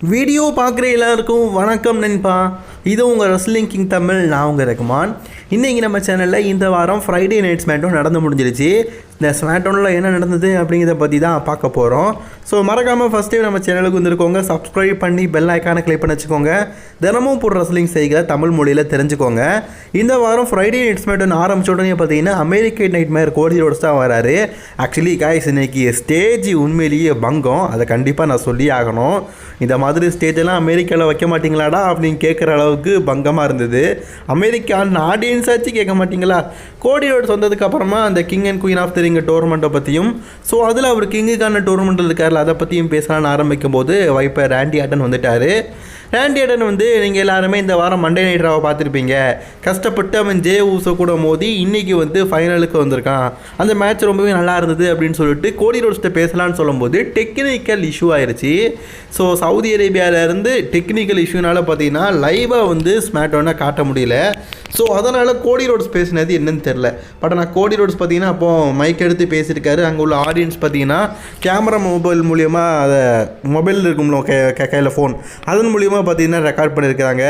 Video பார்க்குற எல்லாருக்கும் வணக்கம் நண்பா. இது உங்கள் ரெஸ்லிங் கிங் தமிழ் நான் உங்கள் ரகுமான். இன்றைக்கி நம்ம சேனலில் இந்த வாரம் ஃப்ரைடே நைட் ஸ்மேட்டோன் நடந்து முடிஞ்சிருச்சு. இந்த ஸ்மேட்டோனில் என்ன நடந்தது அப்படிங்கிறத பற்றி தான் பார்க்க போகிறோம் ஸோ மறக்காமல் ஃபஸ்ட்டே நம்ம சேனலுக்கு வந்திருக்கோங்க. சப்ஸ்கிரைப் பண்ணி பெல் ஐக்கானை கிளிக் பண்ணி வச்சுக்கோங்க. தினமும் போடுற ரசலிங் செய்கிற தமிழ் மொழியில் தெரிஞ்சுக்கோங்க. இந்த வாரம் ஃப்ரைடே நைட் ஸ்மேட்டோன் ஆரம்பிச்ச உடனே பார்த்தீங்கன்னா அமெரிக்க நைட் மேயர் கோடி ரோட்ஸ் தான் வராரு. ஆக்சுவலி காய்ஸ் இன்னைக்கு ஸ்டேஜ் உண்மையிலேயே பங்கம். அதை கண்டிப்பாக நான் சொல்லி ஆகணும். இந்த மாதிரி ஸ்டேஜ் எல்லாம் அமெரிக்காவில் வைக்க மாட்டீங்களாடா அப்படின்னு கேட்குற அளவுக்கு பங்கமாக இருந்தது. அமெரிக்கான் ஆடியன்ஸ் ஆச்சு கேட்க மாட்டீங்களா? கோடி சொந்ததுக்கு அப்புறமா அந்த king and queen of the ring டோர்னமெண்ட்டை பற்றியும் ஸோ அதில் அவர் கிங்குக்கான டோர்னமெண்ட் இருக்கார்ல அதை பற்றியும் பேசலாம்னு ஆரம்பிக்கும் போது வைப்பர் ரேண்டி ஆட்டன் வந்துட்டார். ரேண்டி வந்து நீங்கள் எல்லாருமே இந்த வாரம் மண்டே நைட் ராவை பார்த்துருப்பீங்க. கஷ்டப்பட்டு அவன் ஜே ஊசோ கூட மோதி இன்றைக்கி வந்து ஃபைனலுக்கு வந்திருக்கான். அந்த மேட்ச் ரொம்பவே நல்லா இருந்தது அப்படின்னு சொல்லிட்டு கோடி ரோட்ஸ்கிட்ட பேசலான்னு சொல்லும்போது டெக்னிக்கல் இஷ்யூ ஆயிடுச்சு ஸோ சவுதி அரேபியாவிலேருந்து டெக்னிக்கல் இஷ்யூனால பார்த்தீங்கன்னா லைவாக வந்து ஸ்மாட்டோனை காட்ட முடியல. ஸோ அதனால் கோடி ரோட்ஸ் பேசினது என்னன்னு தெரில பட் ஆனால் கோடி ரோட்ஸ் பார்த்தீங்கன்னா அப்போ மைக் எடுத்து பேசியிருக்காரு. அங்கே உள்ள ஆடியன்ஸ் பார்த்தீங்கன்னா கேமரா மொபைல் மூலியமாக அதை மொபைல் இருக்கும்ல கையில் ஃபோன் அதன் மூலியமாக பார்த்தீங்கன்னா ரெக்கார்ட் பண்ணியிருக்காங்க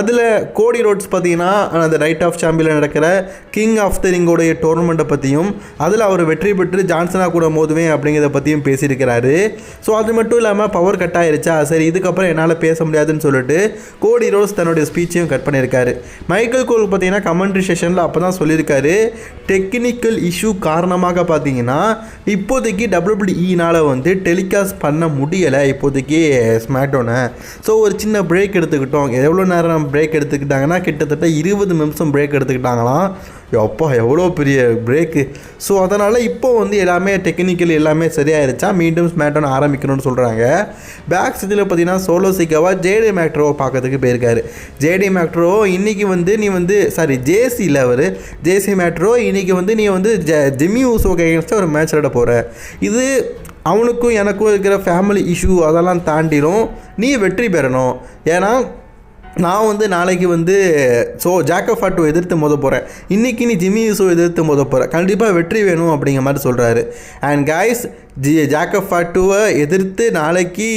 அதில் கோடி ரோட்ஸ் பார்த்தீங்கன்னா அந்த ரைட் ஆஃப் சாம்பியனில் நடக்கிற கிங் ஆஃப் த ரிங்கோடைய டோர்னமெண்ட்டை பற்றியும் அதில் அவர் வெற்றி பெற்று ஜான்சனாக கூட மோதுவேன் அப்படிங்கிறத பற்றியும் பேசியிருக்கிறாரு. ஸோ அது மட்டும் இல்லாமல் பவர் கட் ஆயிருச்சா? சரி இதுக்கப்புறம் என்னால் பேச முடியாதுன்னு சொல்லிட்டு கோடி ரோட்ஸ் தன்னுடைய ஸ்பீச்சையும் கட் பண்ணியிருக்காரு. மைக்கேல் கோல் பார்த்தீங்கன்னா கமெண்ட்ரி செஷனில் அப்போ தான் சொல்லியிருக்காரு டெக்னிக்கல் இஷ்யூ காரணமாக பார்த்தீங்கன்னா இப்போதைக்கு டபிள்யூபிள்இனால் வந்து டெலிகாஸ்ட் பண்ண முடியலை இப்போதைக்கு ஸ்மாக்டவுனை ஸோ ஒரு சின்ன பிரேக் எடுத்துக்கிட்டோம். எவ்வளோ நேரம் பிரேக் எடுத்துக்கிட்டாங்கன்னா கிட்டத்தட்ட இருபது நிமிஷம் பிரேக் எடுத்துக்கிட்டாங்களாம். அப்பா எவ்வளோ பெரிய பிரேக்கு ஸோ அதனால் இப்போ வந்து எல்லாமே டெக்னிக்கல் எல்லாமே சரியாயிருச்சா? மீண்டும் ஸ்மேட்டோன் ஆரம்பிக்கணும்னு சொல்கிறாங்க பேக் இதில் பார்த்தீங்கன்னா சோலோ சிக்காவா ஜேடி மேக்ட்ரோவை பார்க்கறதுக்கு போயிருக்காரு. ஜேடி மேக்ட்ரோ இன்றைக்கி வந்து நீ வந்து சாரி ஜேசியில் அவர். ஜேசி மேட்ரோ இன்றைக்கி வந்து நீ வந்து ஜ ஜிம்மி ஊசோக்கு அகேன்ஸ்டாக ஒரு மேட்ச் விளையாட போகிற இது அவனுக்கும் எனக்கும் இருக்கிற ஃபேமிலி இஷ்யூ அதெல்லாம் தாண்டிடும் நீ வெற்றி பெறணும். ஏன்னா நான் வந்து நாளைக்கு வந்து ஸோ ஜாக்கப் ஃபாட்டோ எதிர்த்து மோத போகிறேன் இன்றைக்கி நீ ஜிம்மி யூஸோ எதிர்த்து மோத போகிறேன் கண்டிப்பாக வெற்றி வேணும் அப்படிங்கிற மாதிரி சொல்கிறாரு அண்ட் கைஸ் ஜி ஜாக்கப் ஃபாட்டுவை எதிர்த்து நாளைக்கு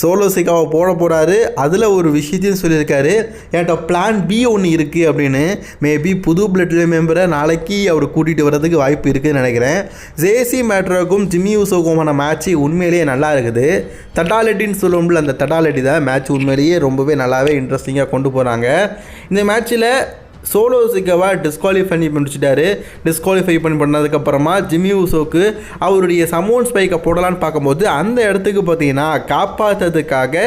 சோலோ சிக்காவை போட போகிறாரு அதில் ஒரு விஷயத்தையும் சொல்லியிருக்காரு. என்கிட்ட பிளான் பி ஒன்று இருக்குது அப்படின்னு. மேபி புது பிளட் மெம்பரை நாளைக்கு அவர் கூட்டிகிட்டு வர்றதுக்கு வாய்ப்பு இருக்குதுன்னு நினைக்கிறேன். ஜேசி மேட்ரோக்கும் ஜிம்மி யூசோக்குமான மேட்ச்சு உண்மையிலேயே நல்லா இருக்குது. தட்டாலட்டின்னு சொல்லுவோம்ல அந்த தட்டாலட்டி தான் மேட்ச் உண்மையிலேயே ரொம்பவே நல்லாவே இன்ட்ரெஸ்டிங்காக கொண்டு போகிறாங்க இந்த மேட்ச்சில் சோலோ சிக்கவா டிஸ்குவாலிஃபை பண்ணி முடிச்சிட்டாரு. டிஸ்குவாலிஃபை பண்ணி பண்ணதுக்கப்புறமா ஜிம்மி ஊசோக்கு அவருடைய சமோன் ஸ்பைக்கை போடலான்னு பார்க்கும்போது அந்த இடத்துக்கு பார்த்தீங்கன்னா காப்பாற்றுறதுக்காக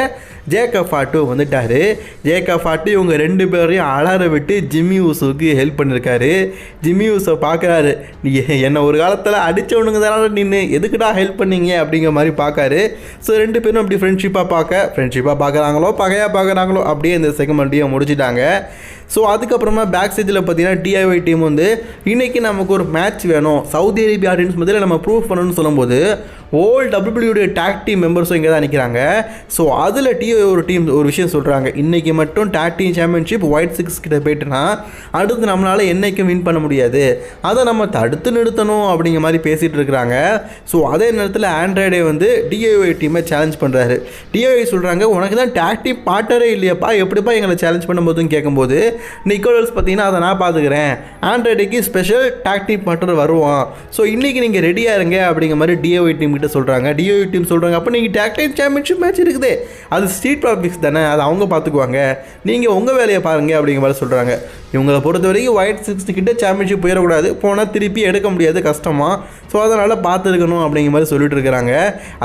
ஜேக்கப் ஃபாட்டு வந்துட்டார். ஜேக்கப் ஃபாட்டு இவங்க ரெண்டு பேரையும் அலற விட்டு ஜிம்மி ஊசோக்கு ஹெல்ப் பண்ணியிருக்காரு ஜிம்மி ஊசோ பார்க்குறாரு நீ என்னை ஒரு காலத்தில் அடித்தவனுங்க தானே நின்று எதுக்குடா ஹெல்ப் பண்ணீங்க? அப்படிங்கிற மாதிரி பார்க்காரு. ஸோ ரெண்டு பேரும் அப்படி ஃப்ரெண்ட்ஷிப்பாக பார்க்க ஃப்ரெண்ட்ஷிப்பாக பார்க்குறாங்களோ பகையாக பார்க்குறாங்களோ அப்படியே இந்த செகமெண்ட்டையும் முடிச்சிட்டாங்க. ஸோ அதுக்கப்புறமா பேக் ஸ்டேஜில் பார்த்தீங்கன்னா டிஐஒய் டீம் வந்து இன்றைக்கி நமக்கு ஒரு மேட்ச் வேணும். சவுதி அரேபியா ஆடியன்ஸ் மத்தியில் நம்ம ப்ரூவ் பண்ணணும்னு சொல்லும்போது ஓல்டு டபிள்யூடைய டேக் டீம் மெம்பர்ஸும் இங்கே தான் நிற்கிறாங்க ஸோ அதில் டிஓ ஒரு டீம் ஒரு விஷயம் சொல்கிறாங்க இன்றைக்கி மட்டும் tag team championship Wyatt Sicks கிட்ட போயிட்டுனா அடுத்து நம்மளால் என்றைக்கும் வின் பண்ண முடியாது. அதை நம்ம தடுத்து நிறுத்தணும் அப்படிங்கிற மாதிரி பேசிகிட்டு இருக்கிறாங்க. ஸோ அதே நேரத்தில் ஆண்ட்ராய்டே வந்து டிஐஒய் டீமை சேலஞ்ச் பண்ணுறாரு டிஐஒய் சொல்கிறாங்க உனக்கு தான் டேக் டீம் பாட்டரே இல்லையாப்பா. எப்படிப்பா எங்களை சேலஞ்ச் பண்ணும்போதுன்னு கேட்கும்போது நிக்கோலஸ் பார்த்தீங்கன்னா அதை நான் பார்த்துக்கிறேன் ஆண்ட்ராய்டுக்கு ஸ்பெஷல் டேக் டீம் பாட்டர் வருவான். ஸோ இன்றைக்கி நீங்கள் ரெடியாக இருங்க அப்படிங்கிற மாதிரி டிஓஒய் டீம் கிட்ட சொல்கிறாங்க டிஓ டீம் சொல்கிறாங்க அப்போ நீங்கள் டேக் டீம் சாம்பியன்ஷிப் மேட்ச் இருக்குது. அது ஸ்ட்ரீட் ப்ராஃபிக்ஸ் தானே அது அவங்க பார்த்துக்குவாங்க நீங்கள் உங்கள் வேலையை பாருங்க அப்படிங்கிற மாதிரி சொல்கிறாங்க இவங்களை பொறுத்த வரைக்கும் ஒயிட் சிக்ஸ் கிட்ட சாம்பியன்ஷிப் போயிடக்கூடாது. போனால் திருப்பி எடுக்க முடியாது கஷ்டமாக ஸோ அதனால் பார்த்துருக்கணும் அப்படிங்கிற மாதிரி சொல்லிட்டு இருக்கிறாங்க.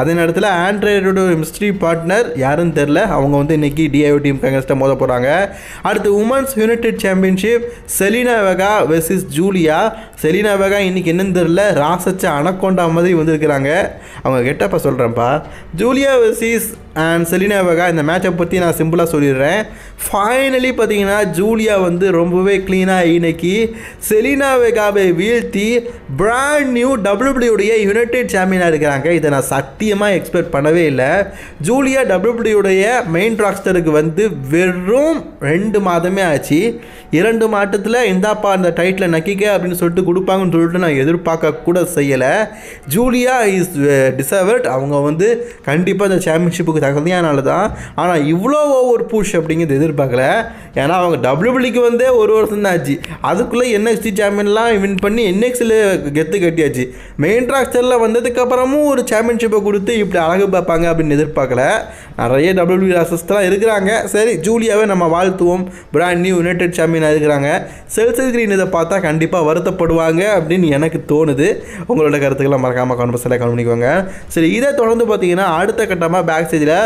அதே நேரத்தில் ஆண்ட்ராய்டோட மிஸ்ட்ரி பார்ட்னர் யாருன்னு தெரில அவங்க வந்து இன்றைக்கி டிஐஓ டீம் கங்கஸ்ட்டை மோத போகிறாங்க அடுத்து women's united championship Zelina Vega versus Julia Zelina Vega இன்றைக்கி என்னன்னு தெரில ராசச்ச அனக்கொண்டா மாதிரி வந்திருக்கிறாங்க. அவங்க கெட்டப்பா சொல்கிறேன்ப்பா Julia versus and Zelina Vega இந்த மேட்சை பற்றி நான் சிம்பிளாக சொல்லிடுறேன். ஃபைனலி பார்த்தீங்கன்னா ஜூலியா வந்து ரொம்பவே க்ளீனாக இன்னைக்கு செலினா வெகாவை வீழ்த்தி பிராண்ட் நியூ டபிள்யூபிள்யூடைய யுனைடெட் சாம்பியனாக இருக்கிறாங்க. இதை நான் சத்தியமாக எக்ஸ்பெக்ட் பண்ணவே இல்லை. ஜூலியா டபிள்யூபிள்யூடைய மெயின் ராக்ஸ்டருக்கு வந்து வெறும் ரெண்டு மாதமே ஆச்சு. இரண்டு மாதத்தில் இந்தாப்பா அந்த டைட்டில் நக்கிக்க அப்படின்னு சொல்லிட்டு கொடுப்பாங்கன்னு சொல்லிட்டு நான் எதிர்பார்க்க கூட செய்யலை. ஜூலியா இஸ் டிசர்வர்ட் uh, அவங்க வந்து கண்டிப்பாக இந்த சாம்பியன்ஷிப்புக்கு தகுதியானால தான் ஆனால் இவ்வளோ ஓவர் புஷ் அப்படிங்கிறது எதிர்பார்க்கல. ஏன்னா அவங்க டபிள்யூபிள்யூக்கு வந்தே ஒரு வருஷம் தான் ஆச்சு. அதுக்குள்ளே என்எக்ஸ்டி சாம்பியன்லாம் வின் பண்ணி என்எக்ஸில் கெத்து கட்டியாச்சு. மெயின் ராக்ஸ்டரில் வந்ததுக்கப்புறமும் ஒரு சாம்பியன்ஷிப்பை கொடுத்து இப்படி அழகு பார்ப்பாங்க அப்படின்னு எதிர்பார்க்கல. நிறைய டபிள்யூபிள்யூ ராசஸ்லாம் இருக்கிறாங்க. சரி ஜூலியாவே நம்ம வாழ்த்துவோம். பிராண்ட் நியூ யுனைடெட் சாம்பியனாக இருக்கிறாங்க. செல்சல் கிரீன் இதை பார்த்தா கண்டிப்பாக வருத்தப்படுவாங்க அப்படின்னு எனக்கு தோணுது. உங்களோட கருத்துக்களை மறக்காமல் கான்வர்ஸில் கவனிக்குவாங்க சரி இதை தொடர்ந்து பார்த்தீங்கன்னா அடுத்த கட்டமாக பேக் ஸ்டேஜில்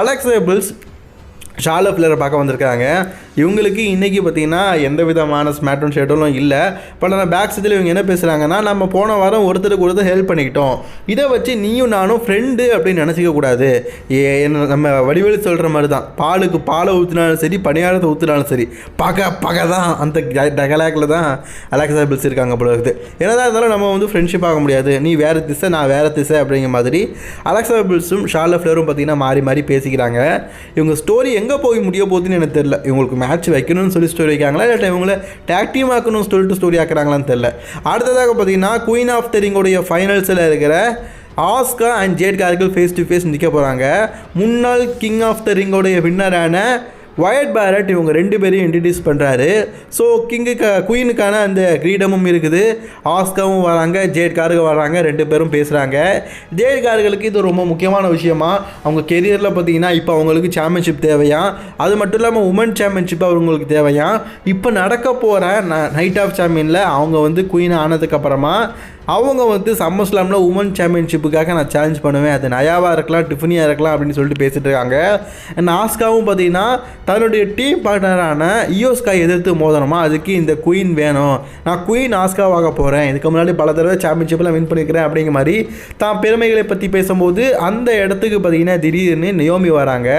அலெக்ஸேபிள்ஸ் ஷாலோ பிளேயரை பார்க்க வந்திருக்காங்க இவங்களுக்கு இன்றைக்கி பார்த்தீங்கன்னா எந்த விதமான ஸ்மார்ட் ஷெட்யூலும் இல்லை. பட் ஆனால் பேக் சைடில் இவங்க என்ன பேசுகிறாங்கன்னா நம்ம போன வாரம் ஒருத்தருக்கு ஒருத்தர் ஹெல்ப் பண்ணிக்கிட்டோம். இதை வச்சு நீயும் நானும் ஃப்ரெண்டு அப்படின்னு நினச்சிக்க கூடாது. ஏ என்ன நம்ம வடிவேலு சொல்கிற மாதிரி தான் பாலுக்கு பாலை ஊற்றினாலும் சரி பணியாரத்தை ஊற்றினாலும் சரி பகை பகை தான் அந்த டகலாக்கில் தான் அலெக்சாபிள்ஸ் இருக்காங்க போல இருக்குது. என்னதான் இருந்தாலும் நம்ம வந்து ஃப்ரெண்ட்ஷிப் ஆக முடியாது. நீ வேறு திசை நான் வேறு திசை அப்படிங்கிற மாதிரி அலெக்சாபிள்ஸும் ஷார்ல ஃப்ளேரும் பார்த்தீங்கன்னா மாறி மாறி பேசிக்கிறாங்க. இவங்க ஸ்டோரி எங்கே எங்கே போய் முடிய போகுதுன்னு எனக்கு தெரில இவங்களுக்கு மேட்ச் வைக்கணும்னு சொல்லி ஸ்டோரி வைக்காங்களா இல்லாட்ட இவங்கள டேக் டீம் ஆக்கணும்னு சொல்லிட்டு ஸ்டோரி ஆக்குறாங்களான்னு தெரில அடுத்ததாக பார்த்தீங்கன்னா குயின் ஆஃப் தெரிங்கோடைய ஃபைனல்ஸில் இருக்கிற Asuka and Jade Cargill face to face நிற்க போகிறாங்க முன்னாள் கிங் ஆஃப் த ரிங்கோடைய வின்னரான வயட் பேரட் இவங்க ரெண்டு பேரையும் இன்ட்ரடியூஸ் பண்ணுறாரு ஸோ கிங்கு க குயினுக்கான அந்த கிரீடமும் இருக்குது. ஆஸ்காவும் வராங்க ஜேட் கார்கு வராங்க ரெண்டு பேரும் பேசுகிறாங்க ஜேட் கார்களுக்கு இது ரொம்ப முக்கியமான விஷயமா அவங்க கெரியரில் பார்த்தீங்கன்னா இப்போ அவங்களுக்கு சாம்பியன்ஷிப் தேவையா? அது மட்டும் இல்லாமல் உமன் சாம்பியன்ஷிப் அவங்களுக்கு தேவையா? இப்போ நடக்க போகிற நைட் ஆஃப் சாம்பியனில் அவங்க வந்து குயின் ஆனதுக்கப்புறமா அவங்க வந்து சம்மர் ஸ்லாமில் உமன் சாம்பியன்ஷிப்புக்காக நான் சேலஞ்ச் பண்ணுவேன். அது நயாவாக இருக்கலாம் டிஃபனியாக இருக்கலாம் அப்படின்னு சொல்லிட்டு பேசிட்டு இருக்காங்க. அண்ட் ஆஸ்காவும் பார்த்தீங்கன்னா தன்னுடைய டீம் பார்ட்னரான இயோஸ்கா எதிர்த்து மோதணுமா? அதுக்கு இந்த குயின் வேணும். நான் குயின் ஆஸ்காவாக போகிறேன் இதுக்கு முன்னாடி பல தடவை சாம்பியன்ஷிப்லாம் வின் பண்ணியிருக்கிறேன் அப்படிங்கிற மாதிரி தான் பெருமைகளை பற்றி பேசும்போது அந்த இடத்துக்கு பார்த்தீங்கன்னா திடீர்னு நியோமி வராங்க.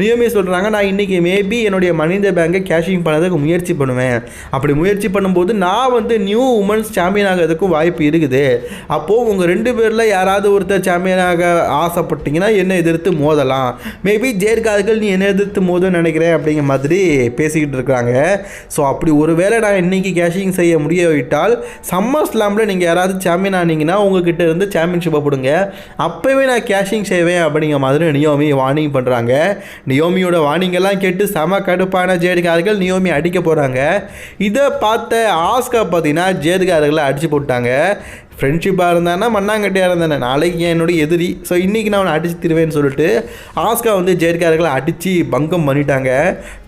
நியோமி சொல்கிறாங்க நான் இன்றைக்கி மேபி என்னுடைய மனித பேங்கை கேஷிங் பண்ணதுக்கு முயற்சி பண்ணுவேன். அப்படி முயற்சி பண்ணும்போது நான் வந்து நியூ உமன்ஸ் சாம்பியன் ஆகிறதுக்கும் வாய்ப்பு இருக்குது இருக்குது. அப்போது உங்கள் ரெண்டு பேரில் யாராவது ஒருத்தர் சாம்பியனாக ஆசைப்பட்டீங்கன்னா என்னை எதிர்த்து மோதலாம். மேபி ஜெயர்காதுகள் நீ என்ன எதிர்த்து மோதுன்னு நினைக்கிறேன் அப்படிங்கிற மாதிரி பேசிக்கிட்டு இருக்கிறாங்க ஸோ அப்படி ஒருவேளை நான் இன்னைக்கு கேஷிங் செய்ய முடியவிட்டால் சம்மர் ஸ்லாமில் நீங்கள் யாராவது சாம்பியன் ஆனீங்கன்னா உங்ககிட்ட இருந்து சாம்பியன்ஷிப்பை கொடுங்க அப்போவே நான் கேஷிங் செய்வேன் அப்படிங்கிற மாதிரி நியோமி வார்னிங் பண்ணுறாங்க நியோமியோட வார்னிங்கெல்லாம் கேட்டு செம கடுப்பான ஜெயர்காதுகள் நியோமி அடிக்க போகிறாங்க இதை பார்த்த ஆஸ்கா பார்த்தீங்கன்னா ஜேதுகாரர்களை அடிச்சு போட்டாங்க. ஃப்ரெண்ட்ஷிப்பாக இருந்தானா மண்ணாங்கட்டியாக இருந்தானே? நாளைக்கு என்னுடைய எதிரி? ஸோ இன்றைக்கி நான் அவனை அடிச்சு திருவேன்னு சொல்லிட்டு ஆஸ்கா வந்து ஜேட்கார்களை அடித்து பங்கம் பண்ணிட்டாங்க.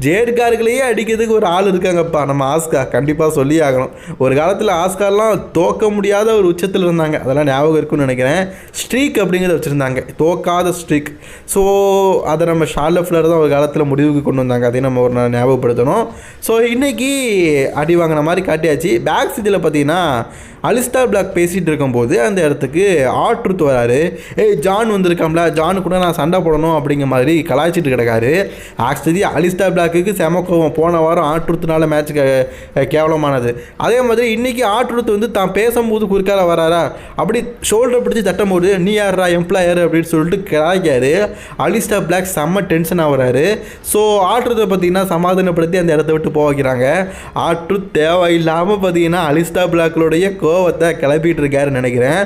ஜேட்கார்களையே அடிக்கிறதுக்கு ஒரு ஆள் இருக்காங்கப்பா நம்ம ஆஸ்கா கண்டிப்பாக சொல்லி ஆகணும். ஒரு காலத்தில் ஆஸ்காலாம் தோக்க முடியாத ஒரு உச்சத்தில் இருந்தாங்க. அதெல்லாம் ஞாபகம் இருக்குன்னு நினைக்கிறேன். ஸ்ட்ரீக் அப்படிங்கிறத வச்சுருந்தாங்க. தோக்காத ஸ்ட்ரீக். ஸோ அதை நம்ம ஷார்ல தான் ஒரு காலத்தில் முடிவுக்கு கொண்டு வந்தாங்க. அதையும் நம்ம ஒரு நாள் ஞாபகப்படுத்தணும். ஸோ இன்றைக்கி அடி வாங்கின மாதிரி காட்டியாச்சு. பேக் இதில் பார்த்தீங்கன்னா அலிஸ்டா பிளாக் பேசிகிட்டு இருக்கும்போது அந்த இடத்துக்கு ஆட்ருத் வராரு ஏய் ஜான் வந்திருக்காம்ல ஜான் கூட நான் சண்டை போடணும் அப்படிங்கிற மாதிரி கலாய்ச்சிட்டு கிடக்காரு. ஆக்சுவலி அலிஸ்டா பிளாக்குக்கு செம கோவம். போன வாரம் ஆட்ருத்துனால மேட்ச் கேவலமானது. அதே மாதிரி இன்றைக்கி ஆட்ருத் வந்து தான் பேசும்போது குறுக்கால வராரா? அப்படி ஷோல்டர் பிடிச்சி தட்டும்போது நீ யாரா எம்ப்ளாயர் அப்படின்னு சொல்லிட்டு கலாய்க்காரு அலிஸ்டா பிளாக் செம்ம டென்ஷன் ஆகுறாரு ஸோ ஆட்ருத்தை பார்த்தீங்கன்னா சமாதானப்படுத்தி அந்த இடத்த விட்டு போக வைக்கிறாங்க. ஆற்று தேவையில்லாமல் பார்த்தீங்கன்னா அலிஸ்டா பிளாக்களுடைய கோவத்தை கிளப்பிட்டு இருக்காருன்னு நினைக்கிறேன்.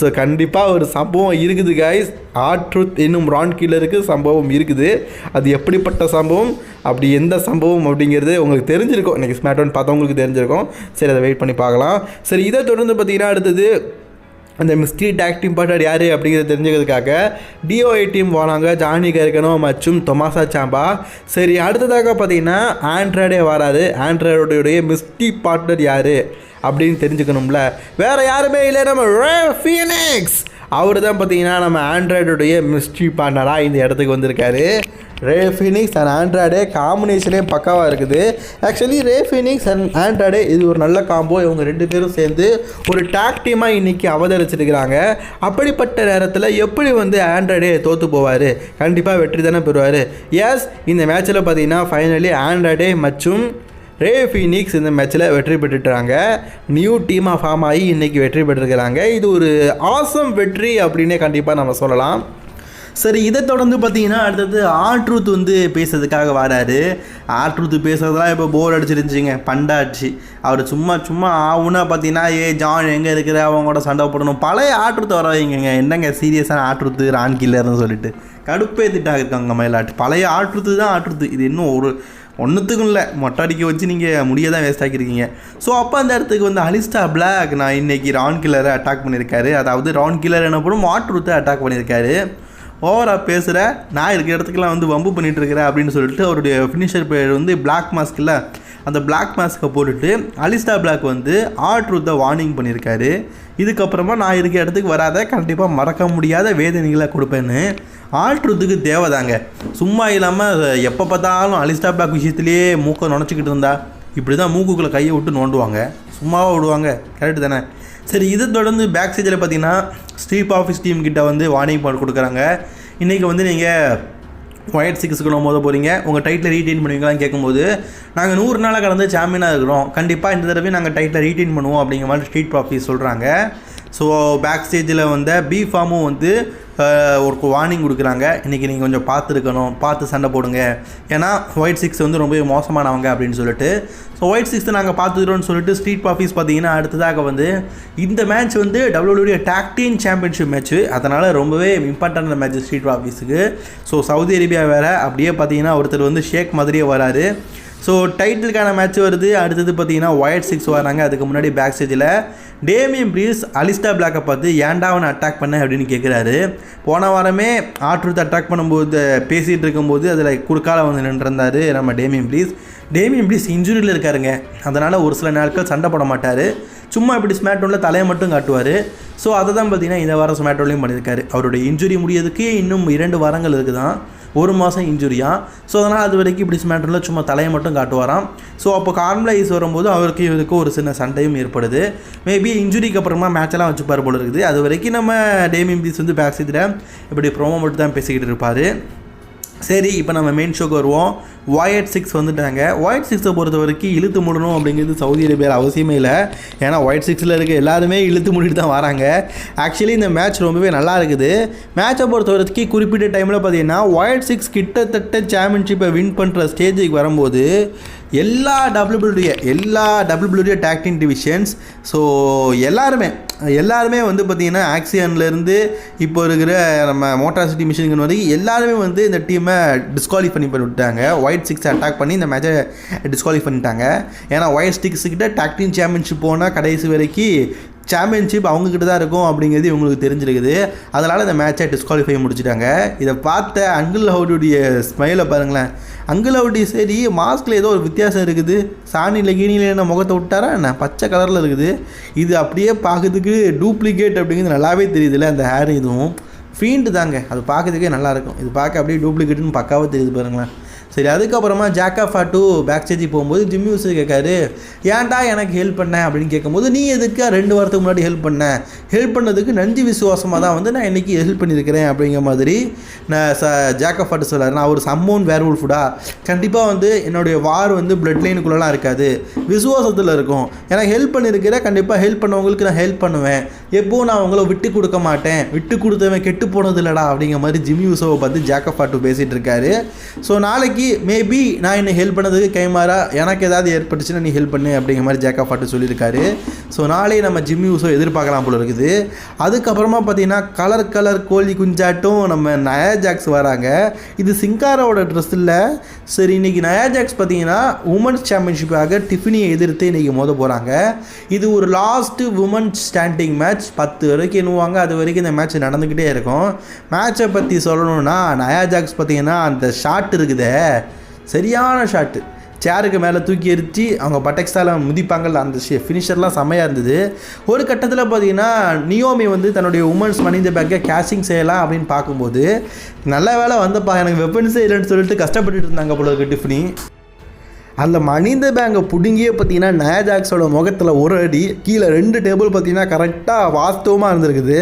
ஸோ கண்டிப்பாக ஒரு சம்பவம் இருக்குது காய்ஸ் ஆட்ருத் என்னும் ரான் கீழருக்கு சம்பவம் இருக்குது. அது எப்படிப்பட்ட சம்பவம்? அப்படி எந்த சம்பவம் அப்படிங்கிறது உங்களுக்கு தெரிஞ்சிருக்கும். இன்றைக்கி ஸ்மார்ட் பார்த்தவங்களுக்கு தெரிஞ்சிருக்கும். சரி அதை வெயிட் பண்ணி பார்க்கலாம். சரி இதை தொடர்ந்து பார்த்தீங்கன்னா அடுத்தது அந்த மிஸ்ட்ரி டேக் டீம் பார்ட்னர் யார் அப்படிங்கிறத தெரிஞ்சுக்கிறதுக்காக டிஓஐ டீம் போனாங்க ஜானி கருக்கனோ மற்றும் தொமாசா சாம்பா. சரி அடுத்ததாக பார்த்தீங்கன்னா ஆண்ட்ராய்டே வராது. ஆண்ட்ராய்டோடைய மிஸ்ட்ரி பார்ட்னர் யார் அப்படின்னு தெரிஞ்சுக்கணும்ல. வேறு யாருமே இல்லை. நம்ம ஃபீனிக்ஸ் அவர் தான் பார்த்தீங்கன்னா நம்ம ஆண்ட்ராய்டுடைய மிஸ்ட்ரி பார்ட்னராக இந்த இடத்துக்கு வந்திருக்காரு. ரே ஃபினிக்ஸ் அண்ட் ஆண்ட்ராய்டே காம்பினேஷனே பக்காவாக இருக்குது. ஆக்சுவலி ரே ஃபினிக்ஸ் அண்ட் ஆண்ட்ராய்டே இது ஒரு நல்ல காம்போ இவங்க ரெண்டு பேரும் சேர்ந்து ஒரு டாக் டீமாக இன்றைக்கி அவதரிச்சிருக்கிறாங்க. அப்படிப்பட்ட நேரத்தில் எப்படி வந்து ஆண்ட்ராய்டே தோற்று போவார்? கண்டிப்பாக வெற்றி தானே பெறுவார். எஸ் இந்த மேட்ச்சில் பார்த்தீங்கன்னா ஃபைனலி ஆண்ட்ராய்டே மற்றும் ரே ஃபீனிக்ஸ் இந்த மேட்ச்சில் வெற்றி பெற்றுட்டாங்க. நியூ டீமாக ஃபார்ம் ஆகி இன்றைக்கி வெற்றி பெற்றிருக்கிறாங்க. இது ஒரு ஆசம் வெற்றி அப்படின்னே கண்டிப்பாக நம்ம சொல்லலாம். சரி இதை தொடர்ந்து பார்த்தீங்கன்னா அடுத்தது ஆட்ரூத் வந்து பேசுறதுக்காக வராரு. ஆட்ரூத் பேசுறதெல்லாம் இப்போ போர் அடிச்சிருந்துச்சிங்க. பண்டாச்சு அவர் சும்மா சும்மா ஆகுனா பார்த்தீங்கன்னா ஏ ஜான் எங்கே இருக்கிற? அவங்க கூட சண்டை போடணும். பழைய ஆட்ரூத் வர வைங்க என்னங்க சீரியஸான ஆட்ரூத்து ரான் கில்லர்னு சொல்லிட்டு. திட்டாக இருக்காங்க மயிலாட்டு பழைய ஆட்ருத்து தான் ஆட்ருத்து இது இன்னும் ஒரு ஒன்றுத்துக்கும் இல்லை. மொட்டை அடிக்க வச்சு நீங்கள் முடிய தான் வேஸ்ட் ஆக்கியிருக்கீங்க. ஸோ அப்போ அந்த இடத்துக்கு வந்து அலிஸ்டா பிளாக் நான் இன்னைக்கு ரான் கில்லரை அட்டாக் பண்ணியிருக்காரு. அதாவது ரான் கில்லர் எனப்படும் ஆட்ரூத்தை அட்டாக் பண்ணியிருக்காரு. ஓவராக பேசுகிற நான் இருக்கிற இடத்துக்குலாம் வந்து வம்பு பண்ணிட்டு இருக்கிறேன் அப்படின்னு சொல்லிட்டு அவருடைய ஃபினிஷர் பேர் வந்து பிளாக் மாஸ்க் இல்லை அந்த பிளாக் மாஸ்க்கை போட்டுட்டு அலிஸ்டா பிளாக் வந்து ஆட்ரூத்தை வார்னிங் பண்ணியிருக்காரு. இதுக்கப்புறமா நான் இருக்கிற இடத்துக்கு வராத கண்டிப்பாக மறக்க முடியாத வேதனைகளை கொடுப்பேன்னு ஆட்ரூத்துக்கு தேவைதாங்க சும்மா இல்லாமல் எப்போ பார்த்தாலும் அலிஸ்டா பிளாக் விஷயத்துலேயே மூக்கை நுணைச்சிக்கிட்டு இருந்தா இப்படி தான் மூக்குக்குள்ளே கையை விட்டு நோண்டுவாங்க. சும்மாவாக விடுவாங்க. கரெக்டு தானே? சரி இதை தொடர்ந்து பேக் சைஜில் பார்த்தீங்கன்னா ஸ்டீப் ஆஃபீஸ் டீம் கிட்ட வந்து வார்னிங் பண்ணி கொடுக்குறாங்க. இன்றைக்கி வந்து நீங்கள் ஒயர் சிக்ஸுக்கு நம்ம மோத போகிறீங்க உங்கள் டைட்டில் ரீட்டைன் பண்ணுவீங்களான்னு கேட்கும்போது நாங்கள் நூறு நாளாக கடந்து சாம்பியனாக இருக்கிறோம். கண்டிப்பாக இந்த தடவை நாங்கள் டைட்டில் ரீட்டைன் பண்ணுவோம் அப்படிங்கிற மாதிரி ஸ்ட்ரீட் ப்ராஃபி சொல்கிறாங்க ஸோ பேக் ஸ்டேஜில் வந்த பி ஃபார்மும் வந்து ஒரு வார்னிங் கொடுக்குறாங்க. இன்றைக்கி நீங்கள் கொஞ்சம் பார்த்துருக்கணும். பார்த்து சண்டை போடுங்க. ஏன்னா ஒயிட் சிக்ஸ் வந்து ரொம்பவே மோசமானவங்க அப்படின்னு சொல்லிட்டு. ஸோ ஒயிட் சிக்ஸ் நாங்கள் பார்த்துக்கிறோம்னு சொல்லிட்டு ஸ்ட்ரீட் பாஃபீஸ் பார்த்தீங்கன்னா அடுத்ததாக வந்து இந்த மேட்ச் வந்து டபிள்யூடைய டாக்டீன் சாம்பியன்ஷிப் மேட்ச்சு அதனால் ரொம்பவே இம்பார்ட்டன்ட் மேட்ச் ஸ்ட்ரீட் பாஃபீஸுக்கு ஸோ சவுதி அரேபியா வேறு அப்படியே பார்த்தீங்கன்னா ஒருத்தர் வந்து ஷேக் மாதிரியே வராரு. ஸோ டைட்டிலுக்கான மேட்ச் வருது. அடுத்தது பார்த்தீங்கன்னா ஒயட் சிக்ஸ் வராங்க அதுக்கு முன்னாடி பேக் ஸ்டேஜில் டேமியம் ப்ரீஸ் அலிஸ்டா பிளாக்கை பார்த்து ஏன்டா அவனை அட்டாக் பண்ண? அப்படின்னு கேட்குறாரு போன வாரமே ஆட்ரூத் அட்டாக் பண்ணும்போது பேசிகிட்டு இருக்கும்போது அதில் குறுக்கால வந்து நின்றிருந்தார் நம்ம டேமியம் ப்ரீஸ் டேமியன் ப்ரீஸ் இன்ஜுரியில் இருக்காருங்க. அதனால் ஒரு சில நாட்கள் சண்டை போட மாட்டார். சும்மா இப்படி ஸ்மேட்டோனில் தலையை மட்டும் காட்டுவார். ஸோ அதை தான் பார்த்தீங்கன்னா இந்த வாரம் ஸ்மேட்டோன்லையும் பண்ணியிருக்காரு. அவருடைய இன்ஜுரி முடியறதுக்கு இன்னும் இரண்டு வாரங்கள் இருக்குதான். ஒரு மாதம் இன்ஜுரியா ஸோ அதனால் அது வரைக்கும் இப்படி ஸ்மேட்டரில் சும்மா தலையை மட்டும் காட்டுவாராம். ஸோ அப்போ கார்மலைஸ் வரும்போது அவருக்கு இவருக்கு ஒரு சின்ன சண்டையும் ஏற்படுது. மேபி இன்ஜுரிக்கு அப்புறமா மேட்செல்லாம் வச்சுப்பார் போல இருக்குது. அது வரைக்கும் நம்ம டேமியம் பீஸ் வந்து பேக் சைடில் இப்படி ப்ரோமோ மட்டும் தான் பேசிக்கிட்டு இருப்பார். சரி இப்போ நம்ம மெயின் ஷோக்கு வருவோம். ஒயட் சிக்ஸ் வந்துட்டாங்க. ஒயிட் சிக்ஸை பொறுத்த வரைக்கும் இழுத்து முடணும் அப்படிங்கிறது சவுதி அரேபியாவில் அவசியமே இல்லை. ஏன்னா ஒயிட் சிக்ஸில் இருக்க எல்லாருமே இழுத்து மூடிட்டு தான் வராங்க. ஆக்சுவலி இந்த மேட்ச் ரொம்பவே நல்லா இருக்குது. மேட்சை பொறுத்த வரைக்கும் குறிப்பிட்ட டைமில் பார்த்தீங்கன்னா ஒயிட் சிக்ஸ் கிட்டத்தட்ட சாம்பியன்ஷிப்பை வின் பண்ணுற ஸ்டேஜுக்கு வரும்போது எல்லா டபிள்யூபிள்யூடிய எல்லா டபிள்யூபிள்யூடிய டேக்டிங் டிவிஷன்ஸ் ஸோ எல்லாருமே எல்லாருமே வந்து பார்த்திங்கன்னா ஆக்சியன்லேருந்து இப்போ இருக்கிற நம்ம மோட்டார் சிட்டி மிஷின்கள் வரைக்கும் எல்லாருமே வந்து இந்த டீமை டிஸ்குவாலிஃபை பண்ணி விட்டாங்க ஒயிட் சிக்ஸ் அட்டாக் பண்ணி இந்த மேட்சை டிஸ்குவாலிஃபை பண்ணிட்டாங்க. ஏன்னா ஒயிட் சிக்ஸ் கிட்ட சாம்பியன்ஷிப் போனால் கடைசி வரைக்கும் சாம்பியன்ஷிப் அவங்கக்கிட்ட தான் இருக்கும் அப்படிங்கிறது இவங்களுக்கு தெரிஞ்சிருக்குது. அதனால் இந்த மேட்சை டிஸ்குவாலிஃபை முடிச்சிட்டாங்க. இதை பார்த்த அங்கிள் ஹவுடியுடைய ஸ்மைலை பாருங்களேன். அங்கிள் ஹவுடி சரி மாஸ்கில் ஏதோ ஒரு வித்தியாசம் இருக்குது. சாணியில் கீனியில் என்ன முகத்தை விட்டாரா என்ன? பச்சை கலரில் இருக்குது. இது அப்படியே பார்க்கறதுக்கு டூப்ளிகேட் அப்படிங்கிறது நல்லாவே தெரியுதுல்ல அந்த ஹேர் இதுவும். ஃபீண்டு தாங்க. அது பார்க்கறதுக்கே நல்லாயிருக்கும் இது பார்க்க அப்படியே டூப்ளிகேட்னு பக்காவாக தெரியுது பாருங்களேன். சரி அதுக்கப்புறமா ஜாக்கா ஃபாட்டு பேக் ஸ்டேஜ் போகும்போது ஜிம்மி யூஸ் கேட்காரு ஏன்டா எனக்கு ஹெல்ப் பண்ண? அப்படின்னு கேட்கும்போது நீ எதுக்கு ரெண்டு வாரத்துக்கு முன்னாடி ஹெல்ப் பண்ண? ஹெல்ப் பண்ணதுக்கு நன்றி விசுவாசமாக தான் வந்து நான் இன்றைக்கி ஹெல்ப் பண்ணியிருக்கிறேன். அப்படிங்கிற மாதிரி நான் ச ஜாக்கா ஃபாட்டு சொல்கிறார் நான் ஒரு சம்மோன் வேர் வேர்வுல்ஃபுடா கண்டிப்பாக வந்து என்னுடைய வார் வந்து பிளட் லைனுக்குள்ளலாம் இருக்காது. விசுவாசத்தில் இருக்கும். எனக்கு ஹெல்ப் பண்ணியிருக்கிற கண்டிப்பாக ஹெல்ப் பண்ணவங்களுக்கு நான் ஹெல்ப் பண்ணுவேன். எப்போவும் நான் அவங்கள விட்டு கொடுக்க மாட்டேன். விட்டு கொடுத்தவன் கெட்டு போனது இல்லைடா அப்படிங்கிற மாதிரி ஜிம்மி உசோவை பார்த்து ஜாக்கப் டூ பேசிகிட்டு இருக்காரு. ஸோ நாளைக்கு மேபி நான் என்னை ஹெல்ப் பண்ணதுக்கு கைமாறா எனக்கு ஏதாவது ஏற்பட்டுச்சுன்னா நீ ஹெல்ப் பண்ணு அப்படிங்கிற மாதிரி ஜேக்கா பாட்டு சொல்லியிருக்காரு. ஸோ நாளே நம்ம ஜிம்மி யூசோ எதிர்பார்க்கலாம் போல இருக்குது. அதுக்கப்புறமா பார்த்தீங்கன்னா கலர் கலர் கோழி குஞ்சாட்டும் நம்ம நயா ஜாக்ஸ் வராங்க. இது சிங்காரோட ட்ரெஸ் இல்லை. சரி இன்னைக்கு நயா ஜாக்ஸ் பார்த்தீங்கன்னா உமன்ஸ் சாம்பியன்ஷிப்பாக டிஃபினியை எதிர்த்து இன்றைக்கி மோத போகிறாங்க இது ஒரு லாஸ்ட்டு உமன்ஸ் ஸ்டாண்டிங் மேட்ச் பத்து வரைக்கும் என்னுவாங்க அது வரைக்கும் இந்த மேட்ச் நடந்துக்கிட்டே இருக்கும். மேட்சை பற்றி சொல்லணும்னா நயா ஜாக்ஸ் பார்த்தீங்கன்னா அந்த ஷாட் இருக்குதே. சரியான ஷாட்டு சேருக்கு மேலே தூக்கி எரித்து அவங்க பட்டெக்ஸால் முதிப்பாங்கல்ல அந்த ஃபினிஷர்லாம் செம்மையாக இருந்தது. ஒரு கட்டத்தில் பார்த்தீங்கன்னா நியோமி வந்து தன்னுடைய உமன்ஸ் மனித பேக்கை கேஷிங் செய்யலாம் அப்படின்னு பார்க்கும்போது நல்ல வேலை வந்தப்பா எனக்கு வெப்பன்ஸே இல்லைன்னு சொல்லிட்டு கஷ்டப்பட்டுட்டு இருந்தாங்க போல இருக்கு டிஃப்னி. அந்த மனித பேங்கை பிடுங்கியே பார்த்தீங்கன்னா நயாஜாக்ஸோட முகத்தில் ஒரு அடி கீழே ரெண்டு டேபிள் பார்த்தீங்கன்னா கரெக்டாக வாஸ்தவமாக இருந்திருக்குது.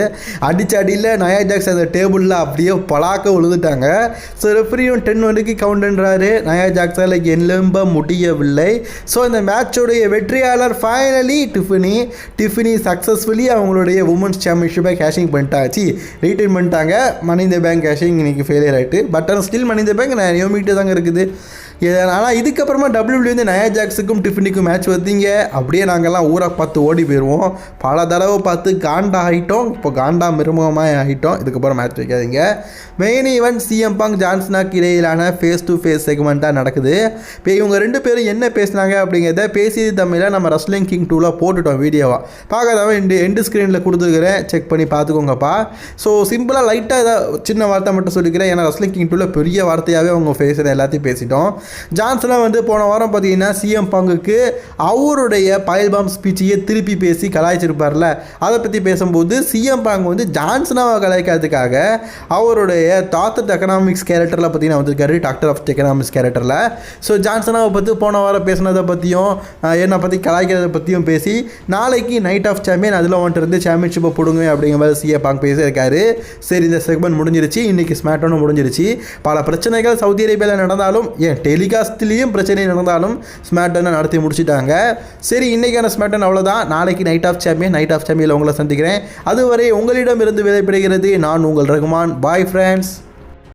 அடிச்ச அடியில் நயாஜாக்ஸ் அந்த டேபிளில் அப்படியே பலாக்க விழுந்துட்டாங்க ஸோ ரெஃப்ரியும் டென் வரைக்கு கவுண்ட்ன்றாரு நயாஜாக்ஸால் எலும்ப முடியவில்லை. ஸோ இந்த மேட்சோடைய வெற்றியாளர் ஃபைனலி டிஃபினி டிஃபினி சக்ஸஸ்ஃபுல்லி அவங்களுடைய உமன்ஸ் சாம்பியன்ஷிப்பை கேஷிங் பண்ணிட்டாச்சு. ரீட்டைன் பண்ணிட்டாங்க. மனித பேங்க் கேஷிங் இன்னைக்கு ஃபெயிலியர் ஆகிட்டு பட் ஆனால் ஸ்டில் மனித பேங்க் நான் யோமிக்கிட்டே தாங்க இருக்குது. ஆனால் இதுக்கப்புறமா டபிள்யூபிள்யூ வந்து நயா ஜாக்ஸுக்கும் டிஃபினிக்கும் மேட்ச் வந்தீங்க. அப்படியே நாங்கள்லாம் ஊராக பார்த்து ஓடி போயிடுவோம் பல தடவை பார்த்து காண்டா ஆகிட்டோம் இப்போ காண்டா மிருமமாக ஆகிட்டோம் இதுக்கப்புறம் மேட்ச் வைக்காதீங்க. மெயின் ஈவெண்ட் சிஎம் பாங் ஜான்ஸ்னாக்கு இடையிலான ஃபேஸ் டு ஃபேஸ் செக்மெண்ட்டாக நடக்குது. இப்போ இவங்க ரெண்டு பேரும் என்ன பேசுனாங்க அப்படிங்கிறத பேசியது தமிழில் நம்ம ரஸ்லிங் கிங் டூவில் போட்டுட்டோம் வீடியோவாக பார்க்காதவன் எண்டு எண்டு ஸ்க்ரீனில் கொடுத்துருக்குறேன். செக் பண்ணி பார்த்துக்கோங்கப்பா. ஸோ சிம்பிளாக லைட்டாக ஏதாவது சின்ன வார்த்தை மட்டும் சொல்லிக்கிறேன். ஏன்னா ரஸ்லிங் கிங் டூவில் பெரிய வார்த்தையாகவே அவங்க ஃபேஸில் எல்லாத்தையும் பேசிட்டோம். ஜான்சனாக வந்து போன வாரம் பார்த்தீங்கன்னா சிஎம் பங்குக்கு அவருடைய பயல்பாம் ஸ்பீச்சையே திருப்பி பேசி கலாய்ச்சிருப்பார்ல. அதை பற்றி பேசும்போது சிஎம் பாங் வந்து ஜான்சனாவை கலாய்க்கிறதுக்காக அவருடைய தாத்தட் எக்கனாமிக்ஸ் கேரக்டரில் பார்த்தீங்கன்னா வந்திருக்காரு டாக்டர் ஆஃப் எக்கனாமிக்ஸ் கேரக்டரில் ஸோ ஜான்சனாவை பற்றி போன வாரம் பேசினதை பற்றியும் என்னை பற்றி கலாய்க்கிறத பற்றியும் பேசி நாளைக்கு நைட் ஆஃப் சாம்பியன் அதில் வந்துட்டு இருந்து சாம்பியன்ஷிப்பை பிடுங்க அப்படிங்கிற மாதிரி சிஎம் பாங் பேசியிருக்காரு. சரி இந்த செக்மெண்ட் முடிஞ்சிருச்சு. இன்றைக்கி ஸ்மார்ட் முடிஞ்சிருச்சு. பல பிரச்சனைகள் சவுதி அரேபியாவில் நடந்தாலும் ஏன் டெலிகாஸ்ட்லேயும் பிரச்சனை நடந்தாலும் ஸ்மாட்டனை நடத்தி முடிச்சிட்டாங்க. சரி இன்றைக்கான ஸ்மாட்டன் அவ்வளோதான் நாளைக்கு night of champion night of சாம்பியனில் உங்களை சந்திக்கிறேன். அதுவரை உங்களிடம் இருந்து விடைபெறுகிறது நான் உங்கள் ரகுமான். Bye friends